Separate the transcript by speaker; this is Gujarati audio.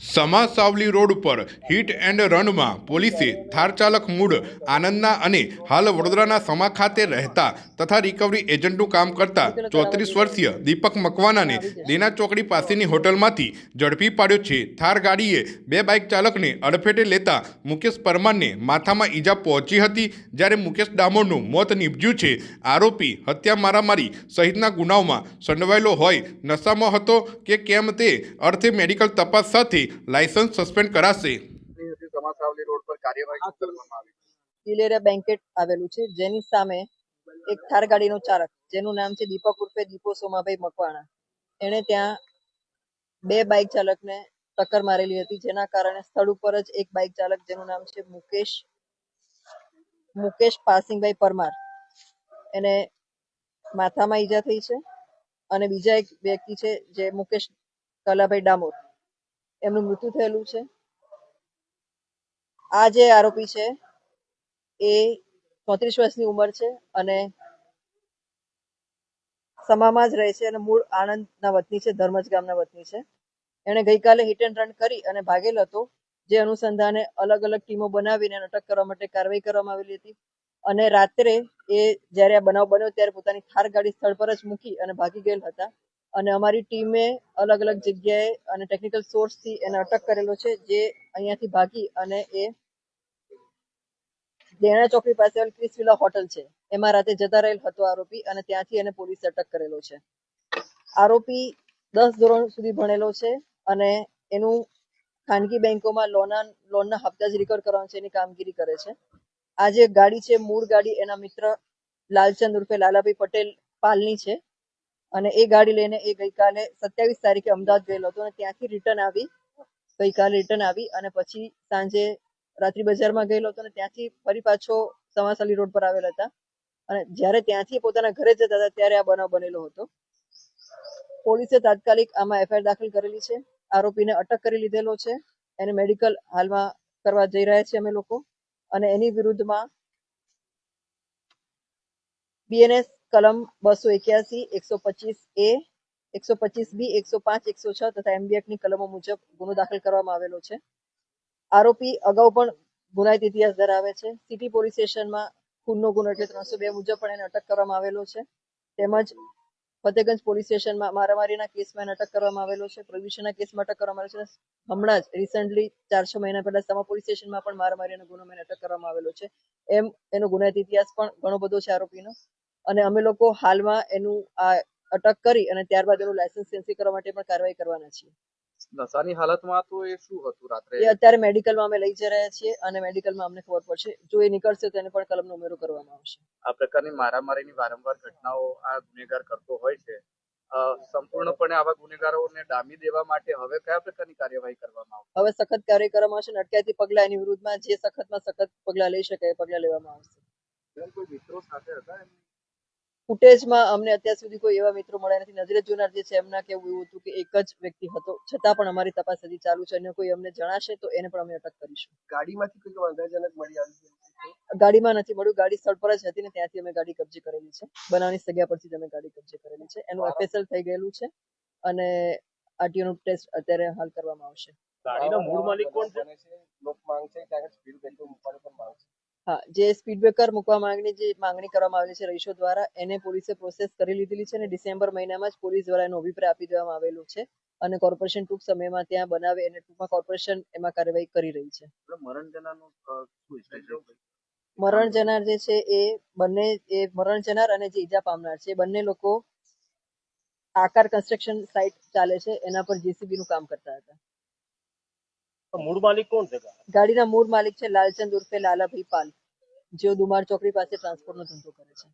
Speaker 1: સમા સાવલી રોડ પર હિટ એન્ડ રનમાં પોલીસે થાર ચાલક મૂળ આનંદના અને હાલ વડોદરાના સમા ખાતે રહેતા તથા રિકવરી એજન્ટનું કામ કરતા ચોત્રીસ વર્ષીય દીપક મકવાનાને દેના ચોકડી પાસેની હોટલમાંથી ઝડપી પાડ્યો છે. થાર ગાડીએ બે બાઇક ચાલકને અડફેટે લેતા મુકેશ પરમારને માથામાં ઈજા પહોંચી હતી જ્યારે મુકેશ ડામોરનું મોત નીપજ્યું છે. આરોપી હત્યા મારામારી સહિતના ગુનાઓમાં સંડવાયેલો હોય નશામાં હતો કે કેમ તે અર્થે મેડિકલ તપાસ સાથે લાયસન્સ સસ્પેન્ડ કરાશે.
Speaker 2: ની હતી સમાસાવલી રોડ પર કાર્યવાહી કરવામાં આવી.
Speaker 3: તિલેરિયા બેન્કેટ આવેલું છે જેની સામે એક થાર ગાડીનો ચાલક જેનું નામ છે દીપક ઉર્ફે દીપો સોમાભાઈ મકવાણા. એણે ત્યાં બે બાઇક ચાલકને ટક્કર મારેલી હતી જેના કારણે સ્થળ ઉપર જ એક બાઇક ચાલક જેનું નામ છે મુકેશ મુકેશ પાસિંગભાઈ પરમાર. એને માથામાં ઈજા થઈ છે અને બીજા એક વ્યક્તિ છે જે મુકેશ કલાભાઈ ડામોર. એમનું મૃત્યુ થયેલું છે. આ જે આરોપી છે, એ ચોત્રીસ વર્ષની ઉંમર છે અને સમામાં જ રહે છે અને મૂળ આણંદના વતની છે, ધર્મજ ગામના વતની છે. એણે ગઈકાલે હિટ એન્ડ રન કરી અને ભાગેલ હતો, જે અનુસંધાને અલગ અલગ ટીમો બનાવીને અટક કરવા માટે કાર્યવાહી કરવામાં આવેલી હતી. અને રાત્રે એ જ્યારે આ બનાવ બન્યો, ત્યારે પોતાની થાર ગાડી સ્થળ પર જ મૂકી અને ભાગી ગયેલ હતા. અને અમારી ટીમે અલગ અલગ જગ્યાએ અને ટેકનિકલ સોર્સથી એને અટક કરેલો છે, જે અહીંયાથી ભાગી અને એ દેણા ચોકડી પાસે આવેલ ક્રિસ વિલા હોટલ છે. એમાં રાતે જતા રહેલ હતો આરોપી અને ત્યાંથી એને પોલીસે અટક કરેલો છે. આરોપી દસ ધોરણ સુધી ભણેલો છે અને એનું ખાનગી બેંકોમાં લોના, લોનના હપ્તા જ રિકવર કરવાનું છે, એની કામગીરી કરે છે. આ જે ગાડી છે, મૂળ ગાડી એના મિત્ર લાલચંદ ઉર્ફે લાલાભાઈ પટેલ પાલની છે. અને એ ગાડી લઈને એ ગઈકાલે સત્યાવીસ તારીખે અમદાવાદ ગયેલો હતો અને ત્યાંથી રિટર્ન આવી. ગઈકાલે રિટર્ન આવી અને પછી સાંજે રાત્રિ બજારમાં ગયેલો હતો અને ત્યાંથી ફરી પાછો સમાસાલી રોડ પર આવેલા હતા. અને જ્યારે ત્યાંથી પોતાના ઘરે જતા હતા ત્યારે આ બનાવ બનેલો હતો. પોલીસે તાત્કાલિક આમાં એફઆઈઆર દાખલ કરેલી છે. આરોપીને અટક કરી લીધેલો છે. એને મેડિકલ હાલમાં કરવા જઈ રહ્યા છીએ અમે લોકો. અને એની વિરુદ્ધમાં બીએનએસ કલમ બસો એક્યાસી, એકસો પચીસ એ, એકસો પચીસ બી, એકસો પાંચ, એકસો છ તથા એમબીએક કલમો મુજબ ગુનો દાખલ કરવામાં આવેલો છે. આરોપી અગાઉ પણ ગુનાહિત ઇતિહાસ ધરાવે છે. સિટી પોલીસ સ્ટેશનમાં ખૂનનો ગુનો એટલે ત્રણસો બે મુજબ પણ એને અટક કરવામાં આવેલો છે. તેમજ ફતેગંજ પોલીસ સ્ટેશનમાં મારામારીના કેસમાં એને અટક કરવામાં આવેલો છે. પ્રદૂષણના કેસમાં અટક કરવામાં આવેલો છે. હમણાં જ રિસન્ટલી ચાર છ મહિના પહેલા સમા પોલીસ સ્ટેશનમાં પણ મારામારીનો ગુનો એને અટક કરવામાં આવેલો છે. એમ એનો ગુનાહિત ઇતિહાસ પણ ઘણો બધો છે આરોપીનો. અને અમે લોકો હાલમાં એનું આ અટક કરી અને ત્યારબાદ એનું લાયસન્સ કેન્સલ કરવા માટે પણ કાર્યવાહી કરવાના છીએ.
Speaker 2: નશાની હાલતમાં તો એ શું હતું રાત્રે?
Speaker 3: એ અત્યારે મેડિકલમાં અમે લઈ જઈ રહ્યા છીએ અને મેડિકલમાં અમને ખબર પડશે. જો એ નીકળશે તો એને પણ કલમનો ઉમેરો કરવામાં આવશે.
Speaker 2: આ પ્રકારની મારામારીની વારંવાર ઘટનાઓ આ ગુનેગાર કરતો હોય છે. સંપૂર્ણપણે આવા ગુનેગારોને ડામી દેવા માટે હવે કયા પ્રકારની કાર્યવાહી કરવામાં આવશે?
Speaker 3: હવે સખત કાર્ય કરવામાં આવશે અટકાયતી પગલા એની વિરુદ્ધમાં જે સખતમાં સખત પગલા લઈ શકાય એ પગલા લેવામાં આવશે.
Speaker 2: કોઈ મિત્રો સાથે હતા?
Speaker 3: ફૂટેજમાં અમને અત્યાર સુધી કોઈ એવા મિત્રો મળ્યા નથી. નજરે જોનાર જે છે એમના કેવું એવું હતું કે એક જ વ્યક્તિ હતો. છતાં પણ અમારી તપાસ હજી ચાલુ છે અને કોઈ અમને જણાશે તો એને પણ અમે અટક કરીશું.
Speaker 2: ગાડીમાંથી કોઈ વાંધાજનક મળી આવી
Speaker 3: ગાડીમાં નથી મળ્યું. ગાડી સ્થળ પર જ હતી ને ત્યાંથી અમે ગાડી કબજે કરેલી છે. બનાવની જગ્યા પરથી જ અમે ગાડી કબજે કરેલી છે. એનું એફએસએલ થઈ ગયેલું છે અને આરટીઓનું ટેસ્ટ અત્યારે હાલ કરવામાં આવશે.
Speaker 2: ગાડીનો મૂળ માલિક કોણ છે? લોક માંગ છે ત્યાં સ્પીડ બ્રેકર મૂકવાની પણ માંગ છે.
Speaker 3: હા જે સ્પીડ બ્રેકર મૂકવા માંગની જે માંગણી કરવામાં આવેલી છે રહીશો દ્વારા એને પોલીસે પ્રોસેસ કરી લીધેલી છે અને ડિસેમ્બર મહિનામાં જ પોલીસ દ્વારા એનો અભિપ્રાય આપી દેવામાં આવેલો છે અને કોર્પોરેશન ટૂંક સમયમાં ત્યાં બનાવે અને ટૂંકમાં કોર્પોરેશન એમાં કાર્યવાહી કરી રહી છે.
Speaker 2: મરણ
Speaker 3: જનાર જે છે એ બંને એ મરણ જનાર અને જે ઈજા પામનાર છે બંને લોકો આકાર કન્સ્ટ્રક્શન સાઇટ ચાલે છે એના પર જેસીબી નું કામ કરતા હતા.
Speaker 4: મૂળ માલિક કોણ છે?
Speaker 3: ગાડીના મૂળ માલિક છે લાલચંદ ઉર્ફે લાલાભાઈ પાલ, જેઓ દુમાર ચોકડી પાસે ટ્રાન્સપોર્ટનો ધંધો કરે છે.